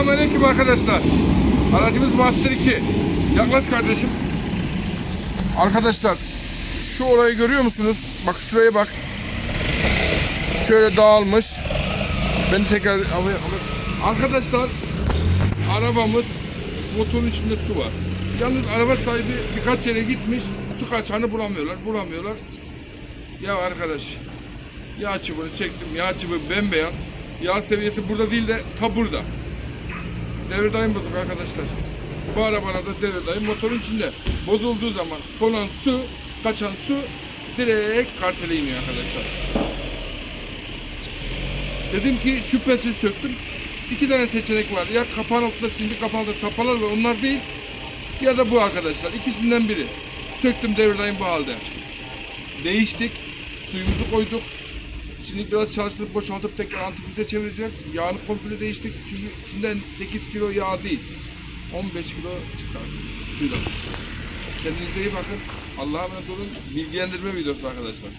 Selamünaleyküm arkadaşlar. Aracımız Master 2. Yaklaş kardeşim. Arkadaşlar şu orayı görüyor musunuz? Bak şuraya bak. Şöyle dağılmış. Ben tekrar. Arkadaşlar arabamız motorun içinde su var. Yalnız araba sahibi birkaç yere gitmiş. Su kaçağını bulamıyorlar. Bulamıyorlar. Ya arkadaş yağ çubuğunu çektim. Yağ çubuğu bembeyaz. Yağ seviyesi burada değil de ta burada. Devir daim bozuk arkadaşlar. Bu arabada da devir daim motorun içinde. Bozulduğu zaman konan su, kaçan su direkt kartele iniyor arkadaşlar. Dedim ki şüphesiz söktüm. İki tane seçenek var. Ya kapağın altında simli kapağın altında tapalar var onlar değil. Ya da bu arkadaşlar. İkisinden biri. Söktüm devir daim bu halde. Değiştik. Suyumuzu koyduk. Şimdi biraz çalıştırıp boşaltıp tekrar antifrize çevireceğiz. Yağını komple değiştik. Çünkü içinden 8 kilo yağ değil. 15 kilo çıktı arkadaşlar suyla. Kendinize iyi bakın. Allah'a emanet olun. Bilgilendirme videosu arkadaşlar.